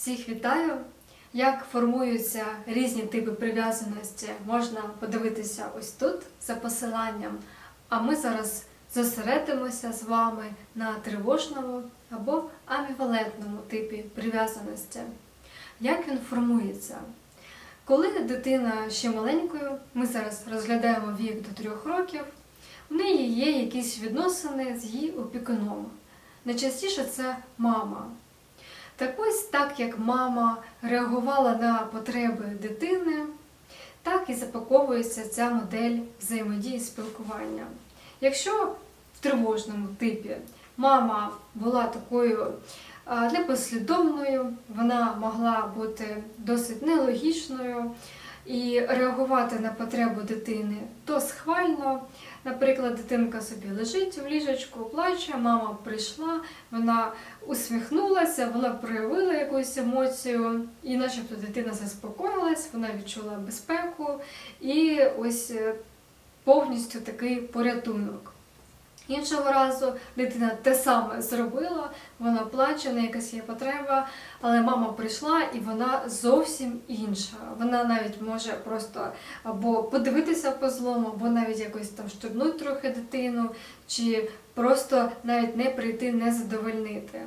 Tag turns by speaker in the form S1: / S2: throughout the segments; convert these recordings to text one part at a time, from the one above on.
S1: Всіх вітаю! Як формуються різні типи прив'язаності, можна подивитися ось тут за посиланням. А ми зараз зосередимося з вами на тривожному або амівалентному типі прив'язаності. Як він формується? Коли дитина ще маленькою, ми зараз розглядаємо вік до трьох років, в неї є якісь відносини з її опікуном. Найчастіше це мама. Так ось так як мама реагувала на потреби дитини, так і запаковується ця модель взаємодії спілкування. Якщо в тривожному типі мама була такою непослідовною, вона могла бути досить нелогічною і реагувати на потребу дитини то схвально. Наприклад, дитинка собі лежить в ліжечку, плаче, мама прийшла, вона усміхнулася, вона проявила якусь емоцію, і начебто дитина заспокоїлась, вона відчула безпеку і ось е, повністю такий порятунок. Іншого разу дитина те саме зробила, вона плаче, неї якась є потреба, але мама прийшла і вона зовсім інша. Вона навіть може просто або подивитися по злому, або навіть якось там штурнуть трохи дитину, чи просто навіть не прийти, не задовольнити.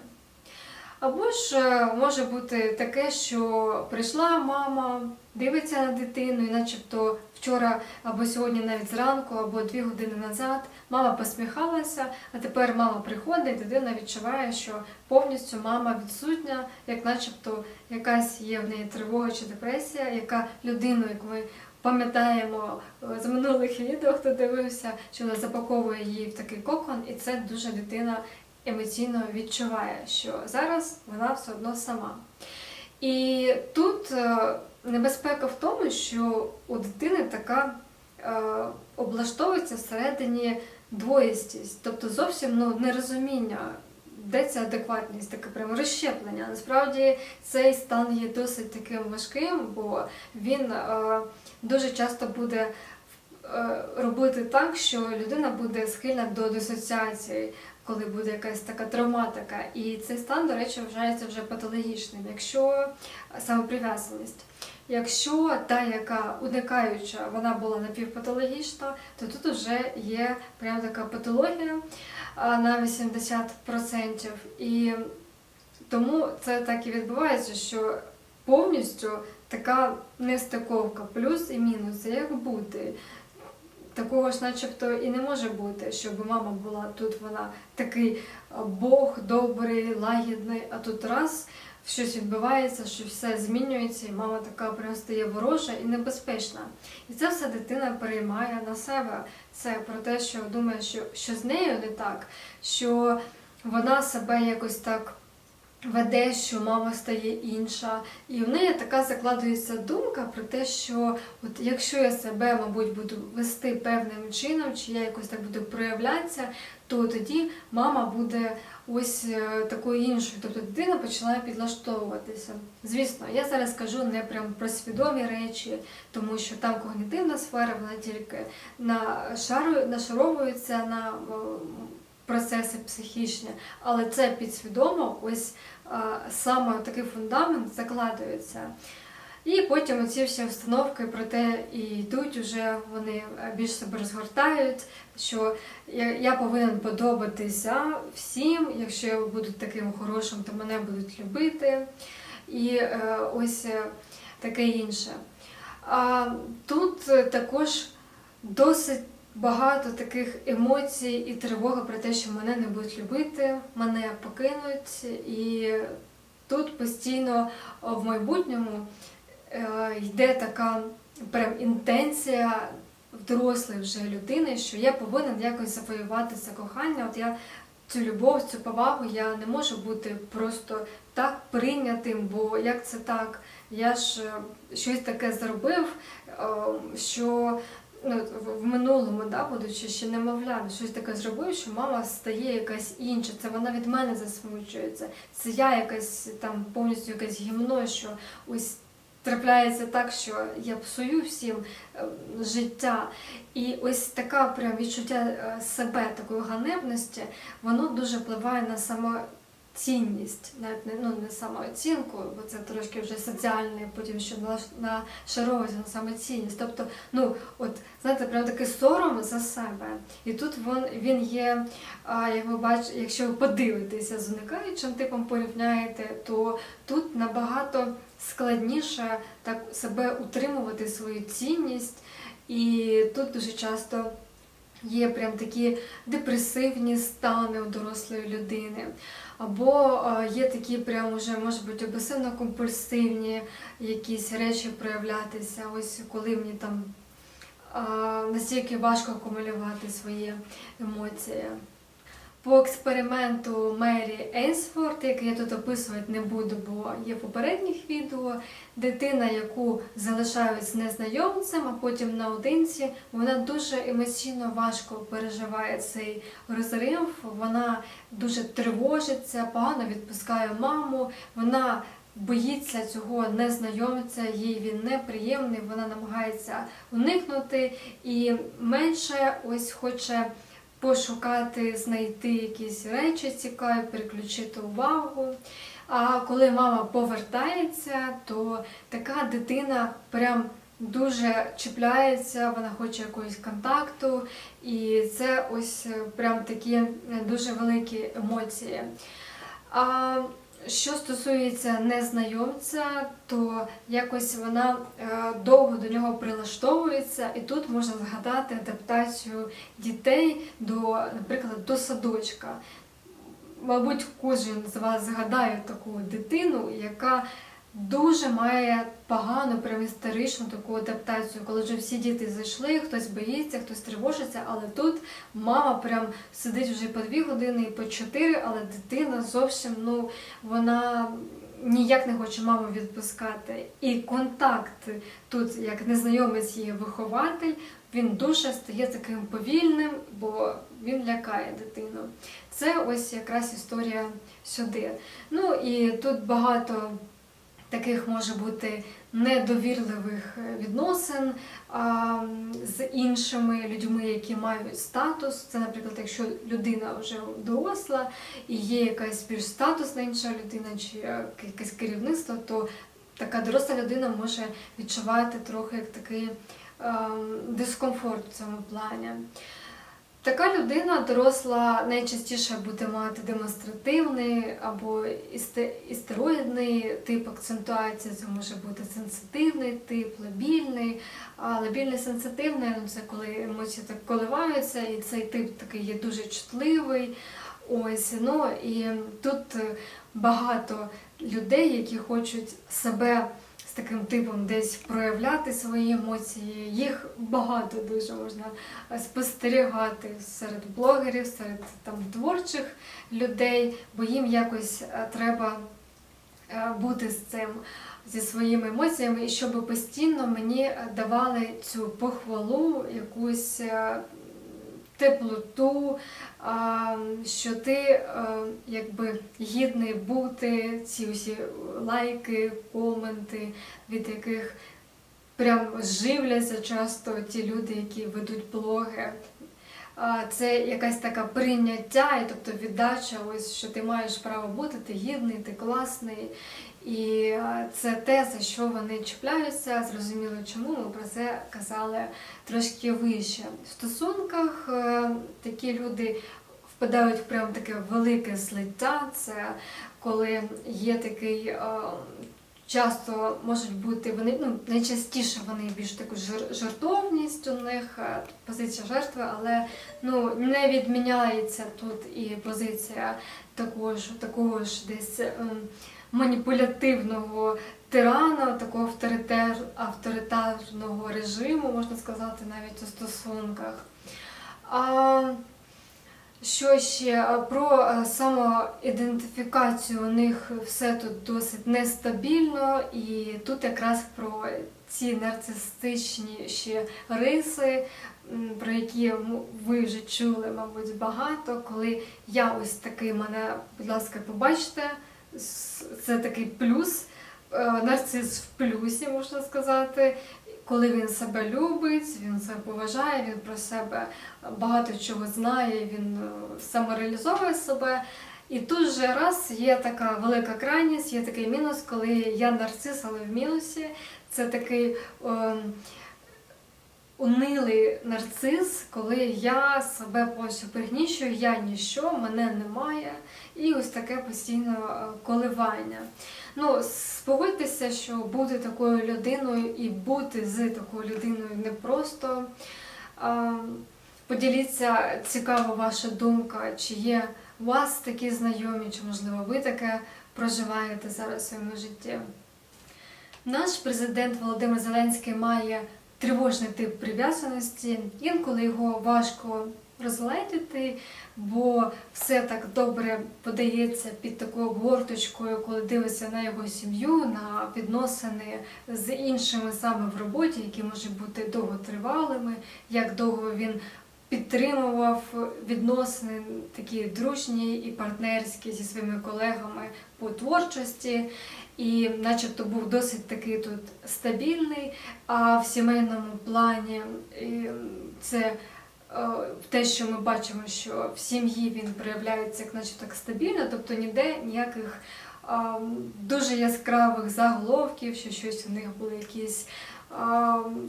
S1: Або ж е, може бути таке, що прийшла мама, дивиться на дитину, і начебто вчора або сьогодні навіть зранку, або дві години назад мама посміхалася, а тепер мама приходить, дитина відчуває, що повністю мама відсутня, як начебто якась є в неї тривога чи депресія, яка людину, як ми пам'ятаємо е, з минулих відео, хто дивився, що вона запаковує її в такий кокон, і це дуже дитина емоційно відчуває, що зараз вона все одно сама. І тут е, небезпека в тому, що у дитини така е, облаштовується всередині двоїстість, тобто зовсім ну, нерозуміння, де ця адекватність, таке прямо розщеплення. Насправді цей стан є досить таким важким, бо він е, дуже часто буде е, робити так, що людина буде схильна до дисоціації, коли буде якась така травматика. І цей стан, до речі, вважається вже патологічним, якщо саме прив'язаність. Якщо та, яка уникаюча, вона була напівпатологічна, то тут вже є прям така патологія на 80%. І тому це так і відбувається, що повністю така нестиковка, плюс і мінус, як бути. Такого ж начебто і не може бути, щоб мама була тут, вона такий Бог добрий, лагідний, а тут раз щось відбувається, що все змінюється, і мама така стає ворожа і небезпечна. І це все дитина переймає на себе. Це про те, що думає, що, що з нею не так, що вона себе якось так веде, що мама стає інша. І в неї така закладується думка про те, що от якщо я себе, мабуть, буду вести певним чином, чи я якось так буду проявлятися, то тоді мама буде ось е, такою іншою. Тобто дитина починає підлаштовуватися. Звісно, я зараз кажу не прям про свідомі речі, тому що там когнітивна сфера, вона тільки нашару- нашаровується на процеси психічні, але це підсвідомо, ось саме такий фундамент закладується. І потім оці всі установки про те і йдуть, вже вони більш себе розгортають, що я, повинен подобатися всім, якщо я буду таким хорошим, то мене будуть любити. І е, ось е, таке інше. А тут також досить багато таких емоцій і тривога про те, що мене не будуть любити, мене покинуть. І тут постійно в майбутньому е, йде така прям інтенція дорослої вже людини, що я повинен якось завоювати це кохання. От я цю любов, цю повагу я не можу бути просто так прийнятим, бо як це так? Я ж е, щось таке зробив, е, що ну, в- минулому, да, будучи ще немовлям, щось таке зробив, що мама стає якась інша, це вона від мене засмучується. Це я якась там повністю якась гімно, що ось трапляється так, що я псую всім е, життя. І ось така прям відчуття е, себе, такої ганебності, воно дуже впливає на саме цінність, навіть не, ну, не самооцінку, бо це трошки вже соціальне, потім що наш- нашаровується на самоцінність. Тобто, ну, от, знаєте, прям такий сором за себе. І тут він, він є, а, як ви бачите, якщо ви подивитеся з уникаючим типом порівняєте, то тут набагато складніше так себе утримувати свою цінність. І тут дуже часто є прям такі депресивні стани у дорослої людини. Або е, є такі прям уже, може бути, обесивно-компульсивні якісь речі проявлятися. Ось коли мені там е, настільки важко акумулювати свої емоції. По експерименту Мері Ейнсфорд, який я тут описувати не буду, бо є в попередніх відео, дитина, яку залишають з незнайомцем, а потім наодинці, вона дуже емоційно важко переживає цей розрив, вона дуже тривожиться, погано відпускає маму, вона боїться цього незнайомця, їй він неприємний, вона намагається уникнути. І менше ось хоче пошукати, знайти якісь речі цікаві, переключити увагу. А коли мама повертається, то така дитина прям дуже чіпляється, вона хоче якогось контакту, і це ось е, прям такі е, дуже великі емоції. А що стосується незнайомця, то якось вона е, довго до нього прилаштовується, і тут можна згадати адаптацію дітей до, наприклад, до садочка. Мабуть, кожен з вас згадає таку дитину, яка дуже має погану, прям історичну таку адаптацію, коли вже всі діти зайшли, хтось боїться, хтось тривожиться, але тут мама прям сидить вже по дві години і по чотири, але дитина зовсім ну вона. Ніяк не хоче маму відпускати. І контакт тут, як незнайомець є вихователь, він дуже стає таким повільним, бо він лякає дитину. Це ось якраз історія сюди. Ну і тут багато таких може бути недовірливих відносин з іншими людьми, які мають статус. Це, наприклад, якщо людина вже доросла і є якась більш статусна інша людина чи е, якесь керівництво, то така доросла людина може відчувати трохи як такий ем, дискомфорт в цьому плані. Така людина доросла найчастіше буде мати демонстративний або істе- істероїдний тип акцентуації, це може бути сенситивний тип, лабільний. А лабільний сенситивний ну, це коли емоції так коливаються, і цей тип такий є дуже чутливий. Ось, ну і тут багато людей, які хочуть себе таким типом десь проявляти свої емоції. Їх багато дуже можна спостерігати серед блогерів, серед там творчих людей, бо їм якось е, треба е, бути з цим. Зі своїми емоціями, і щоб постійно мені давали цю похвалу, якусь е, теплоту, що ти е, якби гідний бути, ці усі лайки, коменти, від яких прям живляться часто ті люди, які ведуть блоги. Це якась така прийняття, і тобто віддача, ось що ти маєш право бути, ти гідний, ти класний. І це те, за що вони чіпляються. Зрозуміло, чому ми про це казали трошки вище. В стосунках е, такі люди впадають в прям таке велике злиття. Це коли є такий. е, Часто можуть бути вони, ну найчастіше вони більш таку жартовність у них, е, позиція жертви, але ну не відміняється тут і позиція такого ж такого ж десь ем, маніпулятивного тирана, такого авторитар, авторитарного режиму, можна сказати, навіть у стосунках. А, що ще про самоідентифікацію у них все тут досить нестабільно, і тут якраз про ці нарцистичні ще риси, про які ви вже чули, мабуть, багато. Коли я ось такий мене, будь ласка, побачите, с- це такий плюс, е, нарцис в плюсі, можна сказати. Коли він себе любить, він себе поважає, він про себе багато чого знає, він е, самореалізовує себе. І тут же раз є така велика крайність, є такий мінус, коли я нарцис, але в мінусі. Це такий ем, унилий нарцис, коли я себе повністю пригнічую, я ніщо, мене немає, і ось таке постійне коливання. Ну, спогодьтеся, що бути такою людиною і бути з такою людиною непросто. Поділіться, цікава ваша думка, чи є у вас такі знайомі, чи можливо ви таке проживаєте зараз у своєму житті. Наш президент Володимир Зеленський має тривожний тип прив'язаності. Інколи його важко розгледіти, бо все так добре подається під такою обгорточкою, коли дивишся на його сім'ю, на відносини з іншими саме в роботі, які можуть бути довготривалими, як довго він підтримував відносини такі дружні і партнерські зі своїми колегами по творчості. І начебто був досить такий тут стабільний, а в сімейному плані це е, те, що ми бачимо, що в сім'ї він проявляється як наче так стабільно, тобто ніде ніяких дуже яскравих заголовків, що щось у них були якісь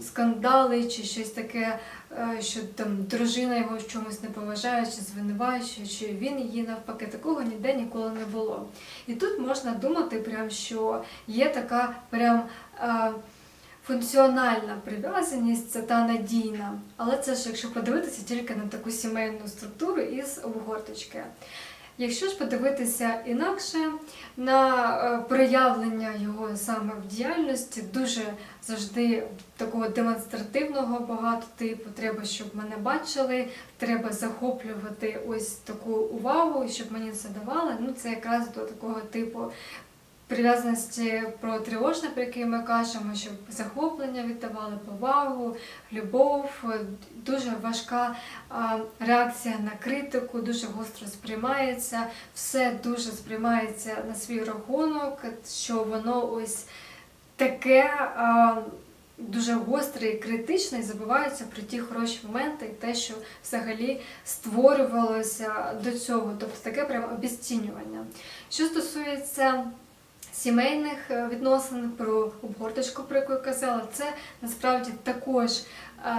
S1: скандали чи щось таке, е, що там дружина його в чомусь не поважає, чи звинувачує, чи він її навпаки. Такого ніде ніколи не було. І тут можна думати, прям, що є така прям. е, Функціональна прив'язаність це та надійна, але це ж якщо подивитися тільки на таку сімейну структуру із обгорточки. Якщо ж подивитися інакше на е, проявлення його саме в діяльності, дуже завжди такого демонстративного багато типу, треба, щоб мене бачили, треба захоплювати ось таку увагу, щоб мені це давали. Ну це якраз до такого типу прив'язаності про тривожне, про яке ми кажемо, щоб захоплення віддавали повагу, любов, дуже важка реакція на критику, дуже гостро сприймається, все дуже сприймається на свій рахунок, що воно ось таке. Дуже гостре і критичне, і забуваються про ті хороші моменти і те, що взагалі створювалося до цього, тобто таке прямо обіцінювання. Що стосується сімейних е, відносин, про обгорточку, про яку я казала, це насправді також е,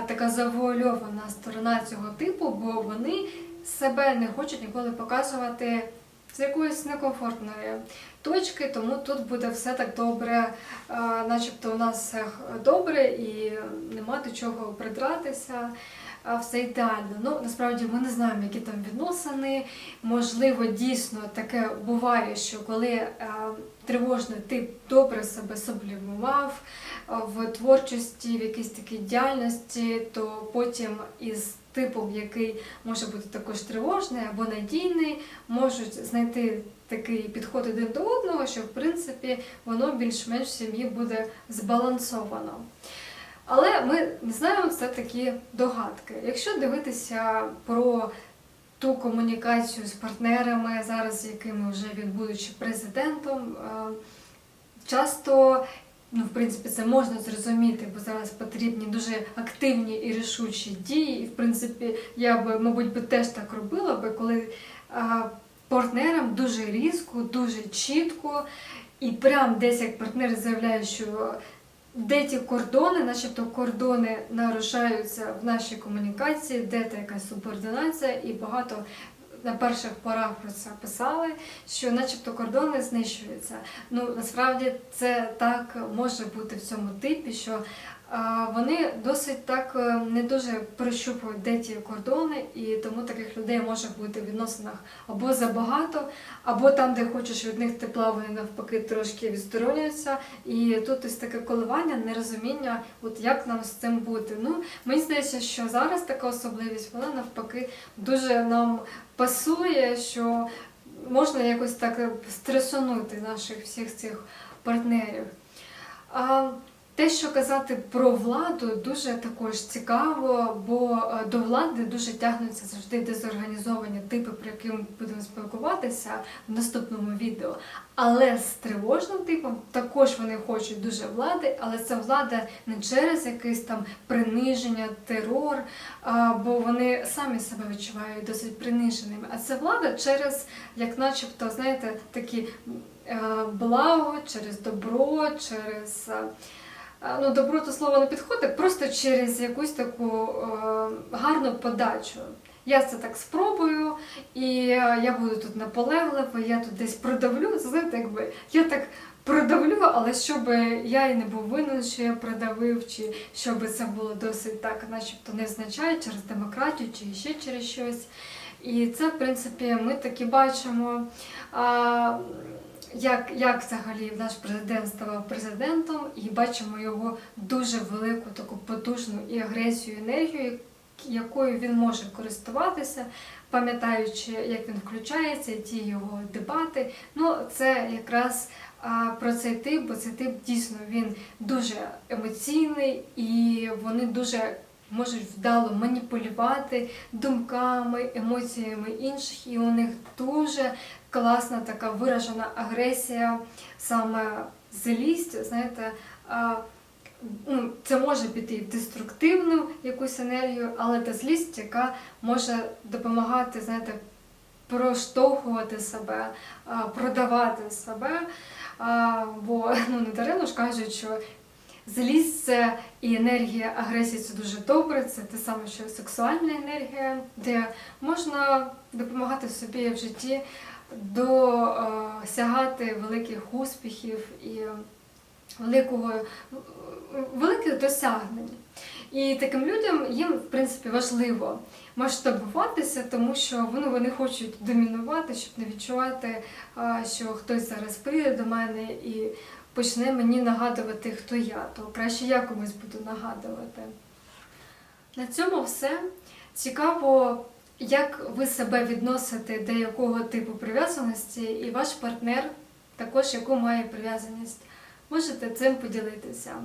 S1: така завуальована сторона цього типу, бо вони себе не хочуть ніколи показувати з якоїсь некомфортної точки, тому тут буде все так добре, е, начебто у нас все добре і нема до чого придратися. Все ідеально. Ну насправді ми не знаємо, які там відносини. Можливо, дійсно таке буває, що коли е, тривожний тип добре себе сублімував е, в творчості, в якійсь такій діяльності, то потім із типом, який може бути також тривожний або надійний, можуть знайти такий підход один до одного, що в принципі воно більш-менш в сім'ї буде збалансовано. Але ми не знаємо, це такі догадки. Якщо дивитися про ту комунікацію з партнерами, зараз якими вже він, будучи президентом, е, часто, ну, в принципі, це можна зрозуміти, бо зараз потрібні дуже активні і рішучі дії. І, в принципі, я би, мабуть, би теж так робила, би, коли е, партнерам дуже різко, дуже чітко, і прям десь як партнер заявляє, що де ті кордони, начебто кордони нарушаються в нашій комунікації, де та якась субординація, і багато на перших порах про це писали, що начебто кордони знищуються. Ну насправді це так може бути в цьому типі, що вони досить так е, не дуже прощупують, де ті кордони, і тому таких людей може бути в відносинах або забагато, або там, де хочеш від них тепла, вони навпаки трошки відсторонюються. І тут ось таке коливання, нерозуміння, от як нам з цим бути. Ну, мені здається, що зараз така особливість, вона навпаки дуже нам пасує, що можна якось так стресонути наших всіх цих партнерів. Те, що казати про владу, дуже також цікаво, бо е, до влади дуже тягнуться завжди дезорганізовані типи, про які ми будемо спілкуватися в наступному відео. Але з тривожним типом також вони хочуть дуже влади, але це влада не через якесь там приниження, терор, бо вони самі себе відчувають досить приниженими. А це влада через, як начебто, знаєте, такі е, благо, через добро, через. Ну, добро то слово не підходить, просто через якусь таку е, гарну подачу. Я це так спробую, і е, я буду тут наполеглива, я тут десь продавлю. Знаєте, якби я так продавлю, але щоб я і не був винен, що я продавив, чи щоб це було досить так, начебто невзначай через демократію, чи ще через щось. І це, в принципі, ми таки бачимо. А, як, як взагалі наш президент ставав президентом, і бачимо його дуже велику таку потужну і агресію, енергію, якою він може користуватися, пам'ятаючи, як він включається, ті його дебати. Ну, це якраз про цей тип, бо цей тип дійсно він дуже емоційний і вони дуже. Можуть вдало маніпулювати думками, емоціями інших, і у них дуже класна така виражена агресія, саме злість, знаєте, ну, це може піти в деструктивну якусь енергію, але та злість, яка може допомагати, знаєте, проштовхувати себе, продавати себе. Бо ну, не даремно ж кажуть, що злість це і енергія агресії це дуже добре, це те саме, що сексуальна енергія, де можна допомагати собі в житті досягати великих успіхів і великого, великих досягнень. І таким людям їм, в принципі, важливо масштабуватися, тому що вони, вони хочуть домінувати, щоб не відчувати, що хтось зараз прийде до мене і почне мені нагадувати, хто я, то краще я комусь буду нагадувати. На цьому все. Цікаво, як ви себе відносите до якого типу прив'язаності, і ваш партнер також яку має прив'язаність. Можете цим поділитися.